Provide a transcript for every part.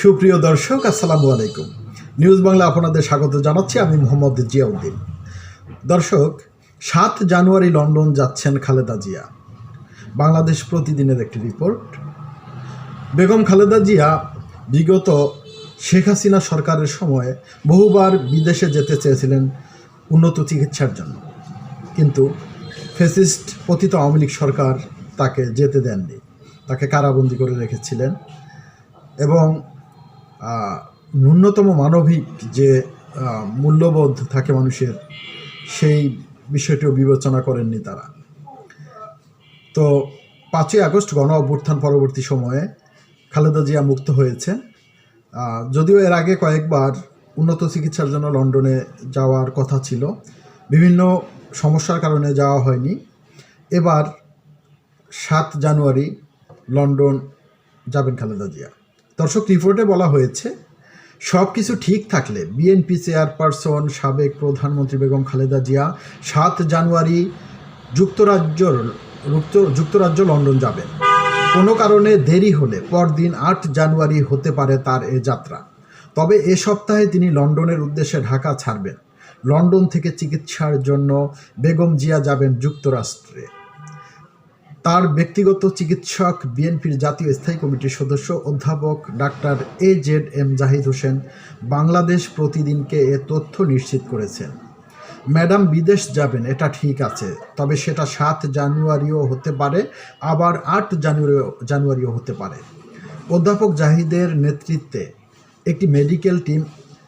সুপ্রিয় দর্শক, আসসালামু আলাইকুম। নিউজ বাংলা আপনাদের স্বাগত জানাচ্ছি, আমি মোহাম্মদ জিয়াউদ্দিন। দর্শক, সাত জানুয়ারি লন্ডন যাচ্ছেন খালেদা জিয়া। বাংলাদেশ প্রতিদিনের একটি রিপোর্ট। বেগম খালেদা জিয়া বিগত শেখ হাসিনা সরকারের সময়ে বহুবার বিদেশে যেতে চেয়েছিলেন উন্নত চিকিৎসার জন্য। কিন্তু ফেসিস্ট পতিত আওয়ামী লীগ সরকার তাকে যেতে দেননি। তাকে কারাবন্দি করে রেখেছিলেন এবং ন্যূনতম মানবিক যে মূল্যবোধ থাকে মানুষের, সেই বিষয়টিও বিবেচনা করেননি তারা। তো পাঁচই আগস্ট গণ অভ্যুত্থান পরবর্তী সময়ে খালেদা জিয়া মুক্ত হয়েছে। যদিও এর আগে কয়েকবার উন্নত চিকিৎসার জন্য লন্ডনে যাওয়ার কথা ছিল। বিভিন্ন সমস্যার কারণে যাওয়া হয়নি। এবার সাত জানুয়ারি লন্ডন যাবেন খালেদা জিয়া। দর্শক রিপোর্টে বলা হয়েছে সব কিছু ঠিক থাকলে বিএনপি চেয়ারপারসন সাবেক প্রধানমন্ত্রী বেগম খালেদা জিয়া সাত জানুয়ারি যুক্তরাজ্যর যুক্তরাজ্য লন্ডন যাবেন। কোনো কারণে দেরি হলে পরদিন আট জানুয়ারি হতে পারে তার এ যাত্রা। তবে এ সপ্তাহে তিনি লন্ডনের উদ্দেশ্যে ঢাকা ছাড়বেন। লন্ডন থেকে চিকিৎসার জন্য বেগম জিয়া যাবেন যুক্তরাষ্ট্রে। তার ব্যক্তিগত চিকিৎসক বিএনপির জাতীয় স্থায়ী কমিটির সদস্য অধ্যাপক doctor A Z M Zahid Hossain Bangladesh প্রতিদিনকে এ তথ্য নিশ্চিত করেছেন। ম্যাডাম বিদেশ যাবেন, এটা ঠিক আছে, তবে সেটা সাত জানুয়ারিও হতে পারে, আবার আট জানুয়ারিও জানুয়ারিও হতে পারে। অধ্যাপক জাহিদের নেতৃত্বে একটি মেডিকেল টিম,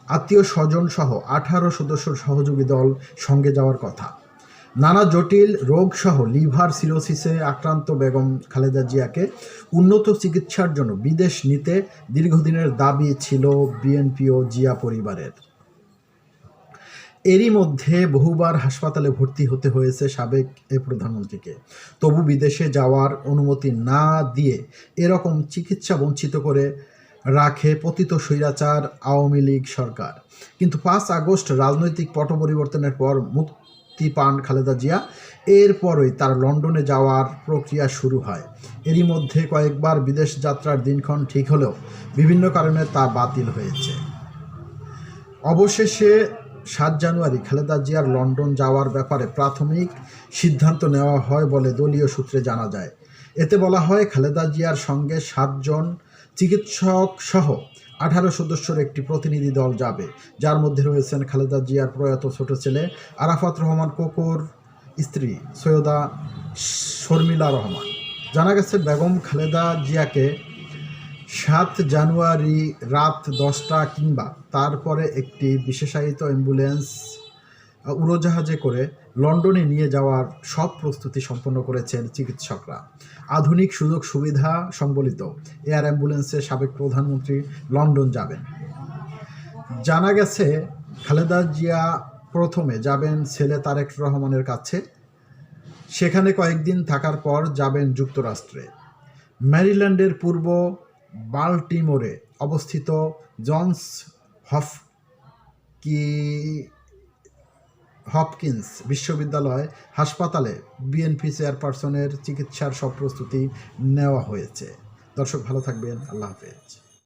আত্মীয় স্বজন সহ আঠারো সদস্য সহযোগী দল সঙ্গে যাওয়ার কথা। নানা জটিল রোগ সহ লিভার সিরোসিসে আক্রান্ত বেগম খালেদা জিয়াকে উন্নত চিকিৎসার জন্য বিদেশ নিতে দীর্ঘদিনের দাবি ছিল বিএনপি ও জিয়া পরিবারের। এরই মধ্যে বহুবার হাসপাতালে ভর্তি হতে হয়েছে সাবেক এ প্রধানমন্ত্রীকে। তবু বিদেশে যাওয়ার অনুমতি না দিয়ে এরকম চিকিৎসা বঞ্চিত করে রাখে পতিত স্বৈরাচার আওয়ামী লীগ সরকার। কিন্তু পাঁচ আগস্ট রাজনৈতিক পট পরিবর্তনের পর মুক্তি পান খালেদা জিয়া। এরপরই তার লন্ডনে যাওয়ার প্রক্রিয়া শুরু হয়। এরই মধ্যে কয়েকবার বিদেশ যাত্রার দিনক্ষণ ঠিক হলেও বিভিন্ন কারণে তা বাতিল হয়েছে। অবশেষে সাত জানুয়ারি খালেদা জিয়ার লন্ডন যাওয়ার ব্যাপারে প্রাথমিক সিদ্ধান্ত নেওয়া হয় বলে দলীয় সূত্রে জানা যায়। এতে বলা হয়, খালেদা জিয়ার সঙ্গে সাতজন চিকিৎসক সহ আঠারো সদস্যের একটি প্রতিনিধি দল যাবে। যার মধ্যে রয়েছেন খালেদা জিয়ার প্রয়াত ছোট ছেলে আরাফাত রহমান কোকর স্ত্রী সৈয়দা শর্মিলা রহমান। জানা গেছে, বেগম খালেদা জিয়াকে সাত জানুয়ারি রাত দশটা কিংবা তারপরে একটি বিশেষায়িত অ্যাম্বুলেন্স উড়োজাহাজে করে লন্ডনে নিয়ে যাওয়ার সব প্রস্তুতি সম্পন্ন করেছেন চিকিৎসকরা। আধুনিক সুযোগ সুবিধা সম্বলিত এয়ার অ্যাম্বুলেন্সে সাবেক প্রধানমন্ত্রী লন্ডন যাবেন। জানা গেছে, খালেদা জিয়া প্রথমে যাবেন ছেলে তারেক রহমানের কাছে। সেখানে কয়েকদিন থাকার পর যাবেন যুক্তরাষ্ট্রে। ম্যারিল্যান্ডের পূর্ব বাল্টিমোরে অবস্থিত জনস হফ কি হপকিন্স বিশ্ববিদ্যালয় হাসপাতালে বিএনপি চেয়ারপারসনের চিকিৎসার সব প্রস্তুতি নেওয়া হয়েছে। দর্শক, ভালো থাকবেন। আল্লাহ হাফেজ।